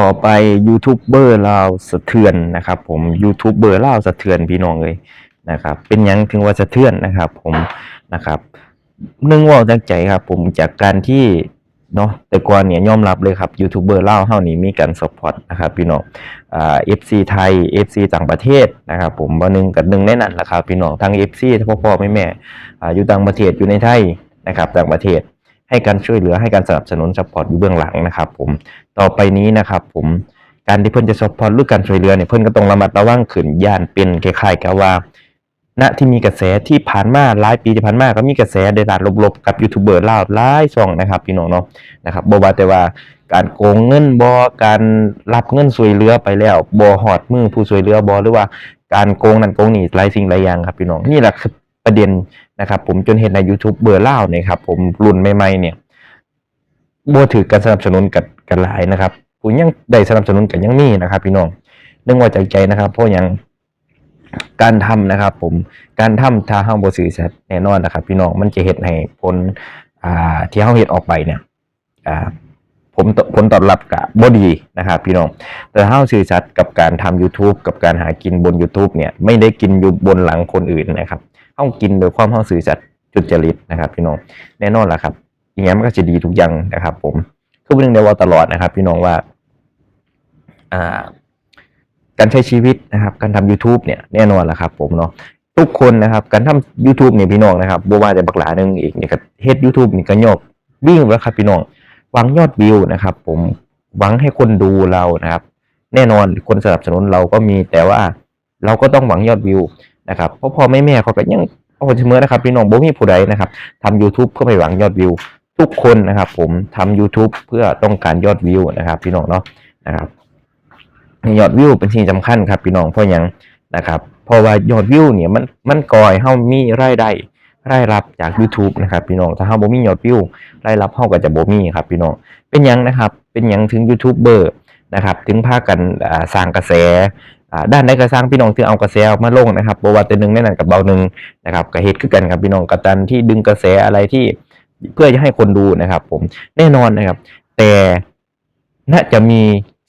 ต่อไปยูทูบเบอร์ลาวสะเทือนนะครับผมยูทูบเบอร์ลาวสะเทือนพี่น้องเลยนะครับเป็นยังถึงว่าสะเทือนนะครับผมนะครับเนื่องว่าจากใจครับผมจากการที่เนาะแต่ก่อนเนี่ยยอมรับเลยครับยูทูบเบอร์ลาวเฮานี่มีการสปอร์ตนะครับพี่น้องอ่า FC ไทย FC ต่างประเทศนะครับผมวันหนึงกับหนึ่งในนั้นแหละครับพี่น้องทั้ง FC ทั้งพ่อพ่อแม่แม่อ่าอยู่ต่างประเทศอยู่ในไทยนะครับต่างประเทศ ให้การช่วยเหลือให้การสนับสนุนสปอร์ตอยู่เบื้องหลังนะครับผมต่อไปนี้นะครับผมการที่เพิ่อนจะสปอร์ตหรือการช่วยเหลือเนี่ยเพิ่อนก็ต้องระมัดระวังขึ้นย่านเป็นคล้ายๆกับว่าณที่มีกระแสที่ผ่านมาหลายปีที่ผ่านมาก็มีกระแสในด้านลบๆกับยูทูบเบอร์ลาวหลายช่องนะครับพี่น้องเนาะนะครับบ่ว่าแต่ว่าการโกงเงินบ่การรับเงินช่วยเหลือไปแล้วบ่ฮอดมือผู้ช่วยเหลือบ่หรือว่าการโกงนั่นโกงนี่หลายสิ่งหลายอย่างครับพี่น้องนี่แหละคือประเด็น นะครับผมจนเห็นในยูทูบเบอร์ลาเนี่ยครับผมรุ่นใหม่ๆเนี่ยบ่ถือการสนับสนุนกันกันหลายนะครับผู้ยังได้สนับสนุนกันยังมีนะครับ พี่น้องเรื่องว่าจากใจนะครับ เพราะอย่างการทำนะครับ ผมการทำถ้าเฮาบ่ซื่อสัตย์แน่นอนนะครับ พี่น้องมันจะเฮ็ดให้ผลอ่าที่เฮาเฮ็ดออกไปเนี่ยอ่าผมผลตอบรับก็บ่ดีนะครับพี่น้อง แต่ถ้าเฮาซื่อสัตย์กับการทำ YouTube กับการหากินบน YouTube เนี่ยไม่ได้กินอยู่บนหลังคนอื่นนะครับ เฮากินโดยความเฮาซื่อสัตย์จุดจริตนะครับพี่น้องแน่นอนล่ะครับอย่างนี้ยมันก็จะดีทุกอย่างนะครับ ผมคือเป็นเรื่องในวอลตลอดนะครับ พี่น้องว่าอ่าการใช้ชีวิตนะครับ การทำ YouTube เนี่ยแน่นอนแหละครับ ผมเนาะทุกคนนะครับ การทำ YouTube เนี่ยพี่น้องนะครับบ่ว่าจะบักหลาหนึงอีกเนี่ยก็เฮ็ด YouTube นี่ก็ยกวิ่งแล้วครับพี่น้องหวังยอดวิวนะครับ ผมหวังให้คนดูเรานะครับ แน่นอนคนสนับสนุนเราก็มีแต่ว่าเราก็ต้องหวังยอดวิว นะครับเพราะพ่อแม่แม่เขาก็ยังเอาเสมอนะครับพี่น้องบ่มีผู้ใดนะครับทำ YouTube เพื่อไปหวังยอดวิว ทุกคนนะครับ ผมทำ YouTube เพื่อต้องการยอดวิวนะครับ พี่น้องเนาะนะครับยอดวิวเป็นสิ่งสำคัญครับ พี่น้องเพราะยังนะครับเพราะว่ายอดวิวเนี่ยมันมันก่อยเฮามีรายได้รายรับจาก YouTube นะครับ พี่น้องถ้าเฮาบ่มียอดวิวรายรับเฮาก็จะบ่มีครับ พี่น้องเป็นยังนะครับ เป็นยังถึงยูทูบเบอร์นะครับ ถึงพากันสร้างกระแส ด้านใดก็สร้างพี่น้องที่เอากระแสออกมาลงนะครับบว่าแต่หนึ่งในนั้นกับเบาหนึ่งนะครับก็เฮ็ดคือกันครับพี่น้องกระตันที่ดึงกระแสอะไรที่เพื่อจะให้คนดูนะครับ ผมแน่นอนนะครับ แต่น่าจะมี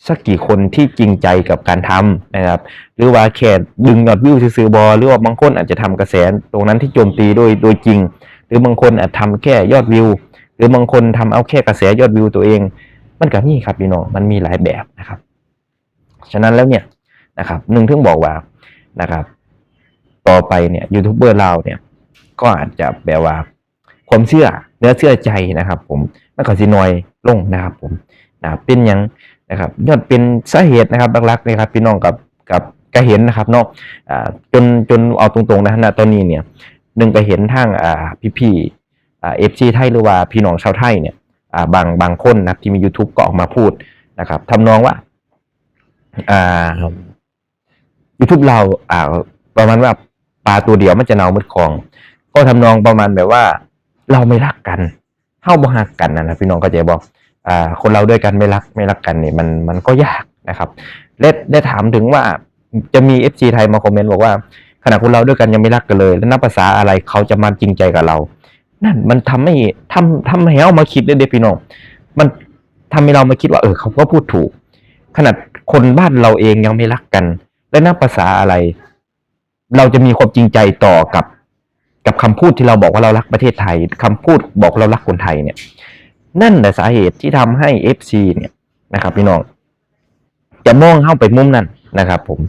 สักกี่คนที่จริงใจกับการทำนะครับ หรือว่าแค่ดึงยอดวิวซื้อบอหรือว่าบางคนอาจจะทำกระแสตรงนั้นที่โจมตีโดยโดยจริง หรือบางคนอาจทำแค่ยอดวิว หรือบางคนทำเอาแค่กระแสยอดวิวตัวเอง มันก็มีครับพี่น้องมันมีหลายแบบนะครับ ฉะนั้นแล้วเนี่ย นะครับหนึ่งถึงบอกว่านะครับ ต่อไปเนี่ยยูทูบเบอร์เราเนี่ย ก็อาจจะแบบว่า ความเชื่อเนื้อเชื่อใจนะครับ ผมมันก็สิน้อยลงนะครับ ผมนะเป็นยังนะครับยอดเป็นสาเหตุนะครับหลักๆนะครับ พี่น้องกับกับก็เห็นนะครับเนาะจนจนเอาตรงๆนะณตอนนี้เนี่ยหนึ่งก็เห็นทางอ่าพี่ๆอ่เอฟซีไทยหรือว่าพี่น้องชาวไทยเนี่ยบางบางคนนะที่มี YouTube ก็ออกมาพูดนะครับทำนองว่าอ่า YouTube เราอ่าประมาณว่าปลาตัวเดียวมันจะเน่ามืดคลอง ก็ทำนองประมาณแบบว่า เราไม่รักกันเฮ้าบ่ฮักกันนะนะพี่น้องก็จะบอกอ่าคนเราด้วยกันไม่รักไม่รักกันเนี่ยมันมันก็ยากนะครับและได้ถามถึงว่าจะมี FG ไทยมาคอมเมนต์บอกว่าขณะคนเราด้วยกันยังไม่รักกันเลย แล้วนับภาษาอะไรเขาจะมาจริงใจกับเรา นั่นมันทำให้ทำทำให้เรามาคิดด้เด็พี่น้องมันทำให้เรามาคิดว่าเออเขาก็พูดถูก ขนาดคนบ้านเราเองยังไม่รักกัน และนับภาษาอะไร เราจะมีความจริงใจต่อกับ กับคำพูดที่เราบอกว่าเรารักประเทศไทยคำพูดบอกเรารักคนไทยเนี่ย นั่นแหละสาเหตุที่ทำให้ FC เนี่ยนะครับ พี่น้อง จะมองเข้าไปมุมนั้นนะครับ ผม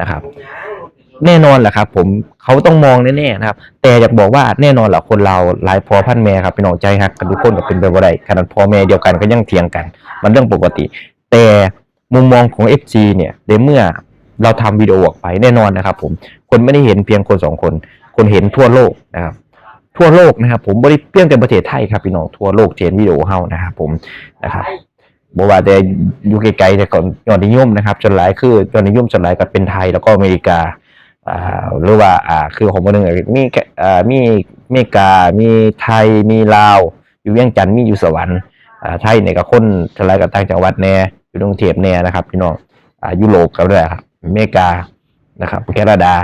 นะครับ แน่นอนแหละครับ ผมเขาต้องมองแน่ๆนะครับ แต่อยากบอกว่าแน่นอนแหละคนเราหลายพอพันแม่ครับพี่น้องใจฮักกันทุกคนก็เป็นไปบ่ได้ขนาดพ่อแม่เดียวกันก็ยังเถียงกัน มันเรื่องปกติ แต่มุมมองของ FG เนี่ยในเมื่อ เราทำวิดีโอออกไปแน่นอนนะครับ ผมคนไม่ได้เห็นเพียงคนสองคน คนเห็นทั่วโลกนะครับ ทั่วโลกนะครับ ผมบริเพียงแต่ประเทศไทยครับพี่น้องทั่วโลกเทนวิดีโอเฮานะครับผมนะครับบอกว่าแต่อยู่ไกลๆแต่ก่อนยอดนิยมนะครับจนหลายคือยอดนิยมจนหลายก็เป็นไทยแล้วก็อเมริกาอ่าหรือว่าอ่าคือของคนหนึ่งมีแค่อ่ามีอเมริกา มีไทยมีลาว อยู่เวียงจันทร์มีอยู่สวรรค์อ่าไทยเนี่ยก็คนทลายกับต่างจังหวัดแน่อยู่กรุงเทพแน่นะครับพี่น้องอ่ายุโรปก็ได้ครับ เมริกานะครับแคนาดา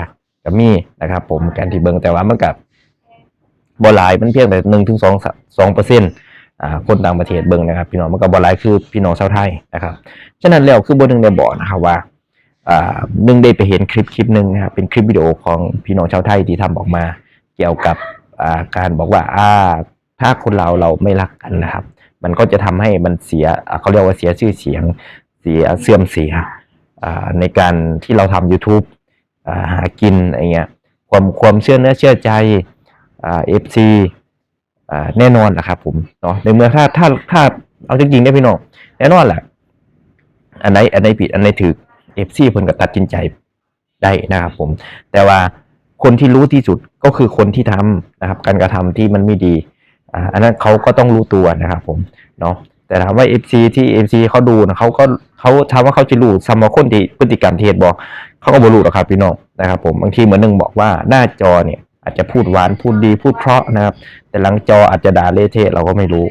ก็มีนะครับ ผมการที่เบิงแต่ว่ามันกับบ่หลายมันเพียงแต่หนึ่งถึงสองสองเปอร์เซ็นต์อ่าคนต่างประเทศเบิงนะครับ พี่น้องมันก็บ่หลายคือพี่น้องชาวไทยนะครับฉะนั้นแล้วคือบ่หนึ่งได้บอกนะครับว่าอ่าหนึ่งได้ไปเห็นคลิปคลิปหนึ่งนะครับเป็นคลิปวิดีโอของพี่น้องชาวไทยที่ทำออกมา เกี่ยวกับอ่าการบอกว่าอ่าถ้าคนเราเราไม่รักกันนะครับ มันก็จะทำให้มันเสียเขาเรียกว่าเสียชื่อเสียง เสียเสื่อมเสีย ในการที่เราทำ YouTube อ่าหากินอะไรเงี้ยความความเชื่อเนื้อเชื่อใจเอฟซีแน่นอนแหละครับผมเนาะในเมื่อถ้าถ้าถ้าเอาจริงๆเนี่ยพี่น้องแน่นอนแหละอันไหนอันไหนผิดอันไหนถูกเอฟซีเพิ่นก็ตัดสินใจได้นะครับผม แต่ว่าคนที่รู้ที่สุดก็คือคนที่ทำนะครับ การกระทำที่มันไม่ดีอันนั้นเขาก็ต้องรู้ตัวนะครับผมเนาะแต่ถามว่า FC ที่ FC เขาดูนะเขาก็ เขาถามว่าเขาจะรู้ซัมว่าคนที่พฤติกรรมที่เฮ็ดบอก เขาก็บ่รู้หรอกครับพี่น้องนะครับผมบางทีเหมือนหนึงบอกว่าหน้าจอเนี่ยอาจจะพูดหวานพูดดีพูดเพราะนะครับ แต่หลังจออาจจะด่าเละเทะเราก็ไม่รู้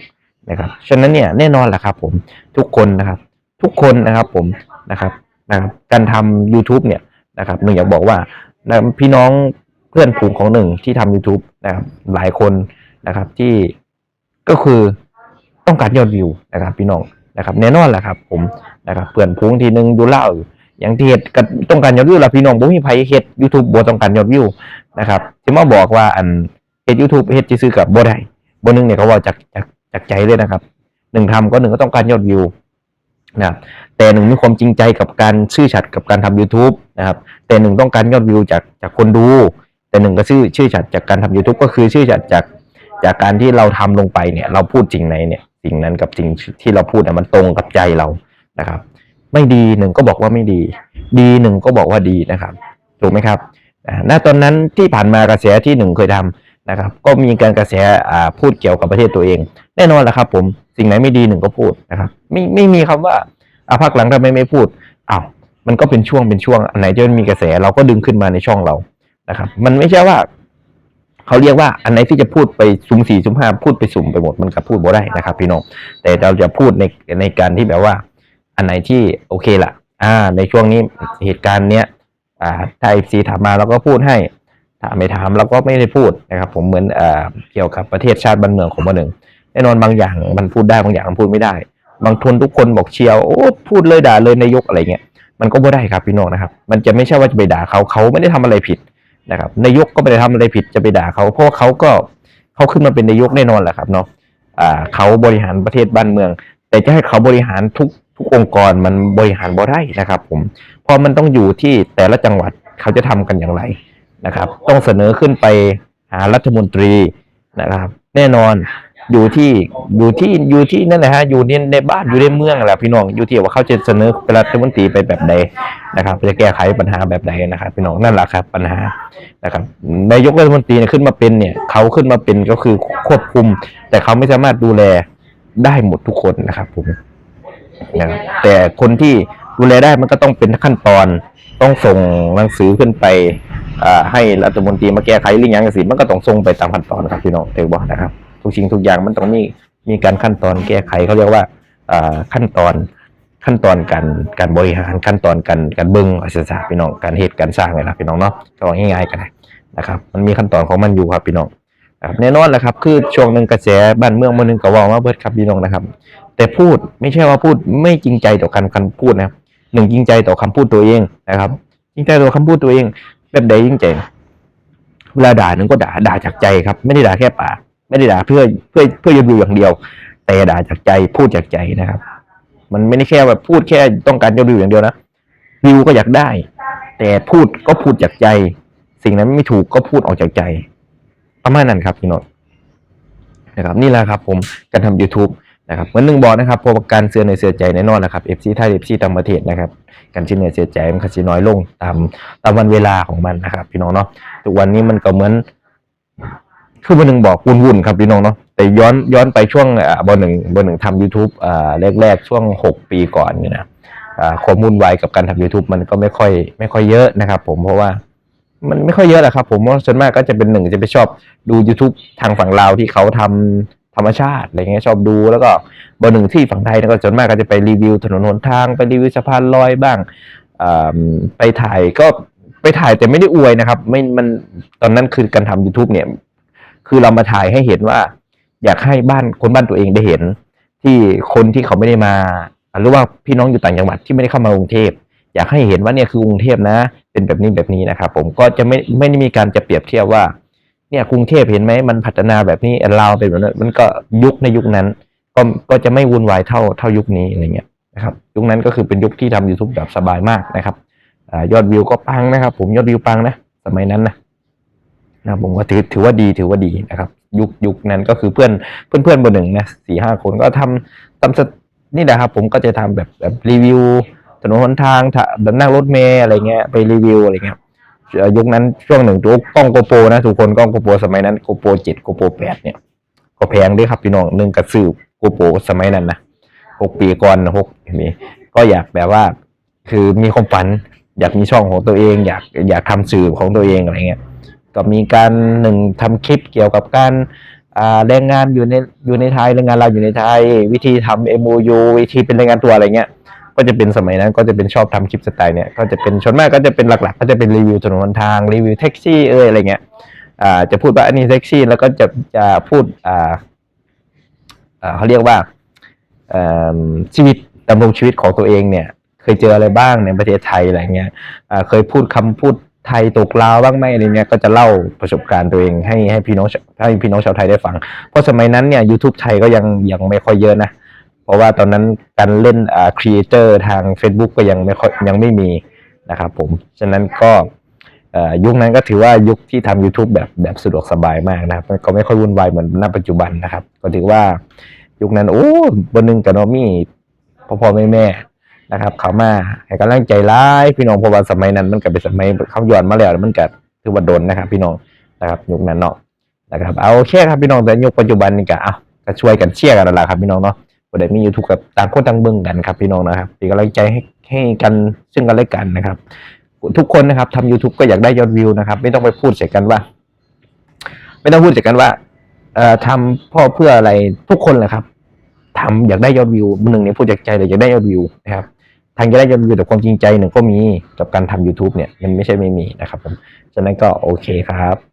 นะครับฉะนั้นเนี่ยแน่นอนแหละครับผมทุกคนนะครับ ทุกคนนะครับผมนะครับนะครับการทำ YouTube เนี่ยนะครับหนึ่งอยากบอกว่านะพี่น้องเพื่อนผูงของหนึ่งที่ทำ YouTube นะครับหลายคนนะครับที่ก็คือต้องการยอดวิวนะครับพี่น้อง นะครับแน่นอนแหละครับผมนะครับเพื่อนผูงทีหนึ่งดูเล่าอย่างที่เฮ็ดก็ต้องการยอดวิวละพี่น้องบ่มีไผเฮ็ด YouTube บ่ต้องการยอดวิวนะครับที่มาบอกว่าอันเฮ็ด YouTube เฮ็ดซื่อกับบ่ได้บ่นึงเนี่ยเขาว่าจากจากจากใจเลยนะครับหนึ่งทำก็หนึ่งก็ต้องการยอดวิวนะครับแต่หนึ่งมีความจริงใจกับการชื่อฉัดกับการทำ YouTube นะครับแต่หนึ่งต้องการยอดวิวจากจากคนดู แต่หนึ่งก็ชื่อชื่อฉัดจากการทำ YouTube ก็คือชื่อฉัดจากจากการที่เราทำลงไปเนี่ยเราพูดจริงไหนเนี่ย สิ่งนั้นกับสิ่งที่เราพูดนี่ยมันตรงกับใจเรานะครับ ไม่ดีหนึ่งก็บอกว่าไม่ดี ดีหนึ่งก็บอกว่าดีนะครับ ถูกไหมครับณตอนนั้นที่ผ่านมากระแสที่หนึ่งเคยทำนะครับ ก็มีการกระแสพูดเกี่ยวกับประเทศตัวเอง แน่นอนแหละครับผมสิ่งไหนไม่ดีหนึ่งก็พูดนะครับ ไม่ไม่มีคำว่าอะพักหลังทำไมไม่พูดอ้าวมันก็เป็นช่วงเป็นช่วงอันไหนที่มันมีกระแสเราก็ดึงขึ้นมาในช่องเรานะครับ มันไม่ใช่ว่า เขาเรียกว่าอันไหนที่จะพูดไปสุ่มสี่สุ่มห้าพูดไปสุ่มไปหมดมันก็พูดบ่ได้นะครับ พี่น้องแต่เราจะพูดในในการที่แบบว่า อันไหนที่โอเคละอ่า ในช่วงนี้เหตุการณ์เนี้ยอ่าถ้าไอซีถามมาเราก็พูดให้ถ้าไม่ถามเราก็ไม่ได้พูดนะครับ ผมเหมือนเอ่อเกี่ยวกับประเทศชาติบ้านเมืองของบ้านหนึ่งแน่นอนบางอย่างมันพูดได้บางอย่างมันพูดไม่ได้ บางทุนทุกคนบอกเชียวโอ้พูดเลยด่าเลยนายกอะไรเงี้ยมันก็ไม่ได้ครับพี่น้องนะครับ มันจะไม่ใช่ว่าจะไปด่าเขาเขาไม่ได้ทำอะไรผิด นะครับนายกก็ไม่ได้ทำอะไรผิดจะไปด่าเขาเพราะว่าเขาก็เขาขึ้นมาเป็นนายกแน่นอนแหละครับเนาะอ่าเขาบริหารประเทศบ้านเมือง แต่จะให้เขาบริหารทุกทุกองค์กรมันบริหารบ่ได้นะครับ ผมเพราะมันต้องอยู่ที่แต่ละจังหวัดเขาจะทำกันอย่างไรนะครับ ต้องเสนอขึ้นไปหารัฐมนตรีนะครับ แน่นอน อยู่ที่อยู่ที่อยู่ที่นั่นแหละฮะอยู่ในในบ้านอยู่ในเมืองแหละพี่น้องอยู่ที่ว่าเขาจะเสนอเป็นรัฐมนตรีไปแบบใดนะครับจะแก้ไขปัญหาแบบใดนะครับพี่น้องนั่นแหละครับ ปัญหานะครับนายกรัฐมนตรีเนี่ยขึ้นมาเป็นเนี่ยเขาขึ้นมาเป็นก็คือควบคุม แต่เขาไม่สามารถดูแลได้หมดทุกคนนะครับผมนะครับแต่คนที่ดูแลได้มันก็ต้องเป็นขั้นตอนต้องส่งหนังสือขึ้นไปให้รัฐมนตรีมาแก้ไขเรื่องยังสิมันก็ต้องส่งไปตามขั้นตอนครับพี่น้องเทบอกนะครับ ทุกสิ่งทุกอย่างมันต้องมีมีการขั้นตอนแก้ไขเขาเรียกว่าขั้นตอนขั้นตอนการการบริหารขั้นตอนการการเบิ้งอาชีพพี่น้องการเหตุการสร้างเลยนะพี่น้องเนาะก็ง่ายๆกันนะครับ มันมีขั้นตอนของมันอยู่ครับพี่น้องแน่นอนแหละครับ คือช่วงหนึ่งกระแสบ้านเมืองมันหนึ่งก็เว่ามาเบิดครับพี่น้องนะครับ แต่พูดไม่ใช่ว่าพูดไม่จริงใจต่อการคำพูดนะครับหนึ่งจริงใจต่อคำพูดตัวเองนะครับ จริงใจต่อคำพูดตัวเองแบบใดจริงใจเวลาด่าหนึ่งก็ด่าด่าจากใจครับ ไม่ได้ด่าแค่ปาก ไม่ได้ด่าเพื่อเพื่อเพื่อยอดวิวอย่างเดียว แต่ด่าจากใจพูดจากใจนะครับ มันไม่ได้แค่แบบพูดแค่ต้องการยอดวิวอย่างเดียวนะวิวก็อยากได้ แต่พูดก็พูดจากใจ สิ่งนั้นไม่ถูกก็พูดออกจากใจประมาณนั้นครับพี่นนท์นะครับ นี่แหละครับ ผมการทำ YouTube นะครับเหมือนหนึ่งบอกนะครับพราะว่าการเสือในเสือใจแน่นอนนะครับ FC ไทย FC ต่างประเทศนะครับการชื่อในเสียใจมันก็สิน้อยลงตามตามวันเวลาของมันนะครับ พี่น้องเนาะทุกวันนี้มันก็เหมือน คือวันหนึ่งบอกวุ่นๆครับพี่น้องเนาะแต่ย้อนย้อนไปช่วงอ่าบนหนึ่งบนหนึ่งทำ YouTube อ่าแรกๆ ช่วงหกปีก่อนนี่นะอ่าความวุ่นวายกับการทำ YouTube มันก็ไม่ค่อย ไม่ค่อยเยอะนะครับ ผมเพราะว่ามันไม่ค่อยเยอะแหละครับ ผมเพราะส่วนมากก็จะเป็นหนึ่งจะไปชอบดู YouTube ทางฝั่งลาวที่เขาทำธรรมชาติอะไรเงี้ยชอบดูแล้วก็บนหนึ่งที่ฝั่งไทยก็ส่วนมากก็จะไปรีวิวถนนหนทางไปรีวิวสะพานลอยบ้างอ่ไปถ่ายก็ไปถ่ายแต่ไม่ได้อวยนะครับ ไม่มันตอนนั้นคือการทำ YouTube เนี่ย คือเรามาถ่ายให้เห็นว่า อยากให้บ้านคนบ้านตัวเองได้เห็น ที่คนที่เขาไม่ได้มาหรือว่าพี่น้องอยู่ต่างจังหวัดที่ไม่ได้เข้ามากรุงเทพอยากให้เห็นว่าเนี่ยคือกรุงเทพนะ เป็นแบบนี้แบบนี้นะครับ ผมก็จะไม่ไม่ได้มีการจะเปรียบเทียบว่า เนี่ยกรุงเทพเห็นไหมมันพัฒนาแบบนี้เลาเป็นแบบนั้นมันก็ยุคในยุคนั้น ก็ก็จะไม่วุ่นวายเท่าเท่ายุคนี้อะไรเงี้ยนะครับยุคนั้นก็คือเป็นยุคที่ทำ YouTube แบบสบายมากนะครับอยอดวิวก็ปังนะครับ ผมยอดวิวปังนะ สมัยนั้นนะ นะผมก็ถือถือว่าดีถือว่าดีนะครับ ยุคยุคนั้นก็คือเพื่อนเพื่อนเพื่อนบนหนึ่งนะสี่ห้าคนก็ทำทำสนี่แหละครับ ผมก็จะทำแบบแบบรีวิวถนนหนทางถนั่งรถเมล์อะไรเงี้ยไปรีวิวอะไรเงี้ยยุคนั้นช่วงหนึ่งตัวกล้องโกโปรนะทุกคนกล้องโกโปรสมัยนั้นโกโปรเจ็ดโกโปรแปดเนี่ย ก็แพงด้วยครับพี่น้องหนึ่งกระสือโกโปรสมัยนั้นนะหกปีก่อนหกนี่ก็อยากแบบว่า คือมีความฝัน อยากมีช่องของตัวเอง อยากอยากทำสื่อของตัวเองอะไรเงี้ย ก็มีการหนึ่งทำคลิปเกี่ยวกับการแรงงานอยู่ในอยู่ในไทยแรงงานเราอยู่ในไทย วิธีทำ MOU วิธีเป็นแรงงานตัวอะไรเงี้ยก็จะเป็นสมัยนั้นก็จะเป็นชอบทำคลิปสไตล์เนี่ยก็จะเป็นชนมากก็จะเป็นหลักๆ ก็จะเป็นรีวิวถนนหนทางรีวิวแท็กซี่เอยอะไรเงี้ยอ่าจะพูดว่าอันนี้แท็กซี่แล้วก็จะจะพูดอ่าอ่าเขาเรียกว่าอ่ชีวิตดำรงชีวิตของตัวเองเนี่ย เคยเจออะไรบ้างในประเทศไทยอะไรเงี้ยอ่าเคยพูดคำพูด ไทยตกลาวบ้างไหมอะไรเงี้ยก็จะเล่าประสบการณ์ตัวเองให้ให้พี่น้องให้พี่น้องชาวไทยได้ฟัง เพราะสมัยนั้นเนี่ย YouTube ไทยก็ยังยังไม่ค่อยเยอะนะ เพราะว่าตอนนั้นการเล่นอ่าครีเอเตอร์ทาง Facebook ก็ยังไม่ค่อยยังไม่มีนะครับผม ฉะนั้นก็เอ่อยุคนั้นก็ถือว่ายุคที่ทำ YouTube แบบแบบสะดวกสบายมากนะครับ ก็ไม่ค่อยวุ่นวายเหมือนณปัจจุบันนะครับ ก็ถือว่ายุคนั้นโอ้บนหนึ่งกับน้องมี่พ่อพ่อแม่แม่ นะครับ เขามาให้กำลังใจร้ายพี่น้องเพราะว่าสมัยนั้นมันก็เป็นสมัยเขาย้อนมาแล้วมันก็ถือว่าโดนนะครับ พี่น้องนะครับยุคนั้นเนาะนะครับเอาโอเคครับพี่น้องแต่ยุคปัจจุบันนี่ก็เอาก็ช่วยกันเชียร์กันละครับพี่น้องเนาะประเด็นมียูทูบกับต่างคนต่างเบิ่งกันครับพี่น้องนะครับเป็นกำลังใจให้ให้กันซึ่งกันและกันนะครับ ทุกคนนะครับทำ YouTube ก็อยากได้ยอดวิวนะครับ ไม่ต้องไปพูดใส่กันว่า ไม่ต้องพูดใส่กันว่าเอ่อทำเพ่อเพื่ออะไรทุกคนแหละครับทำอยากได้ยอดวิวหนึ่งเนี่ยพูดจากใจเลยอยากได้ยอดวิวนะครับ ทางจะได้ยอดวิวแต่ความจริงใจหนึ่งก็มีกับการทำ YouTube เนี่ยมันไม่ใช่ไม่มีนะครับผมฉะนั้นก็โอเคครับ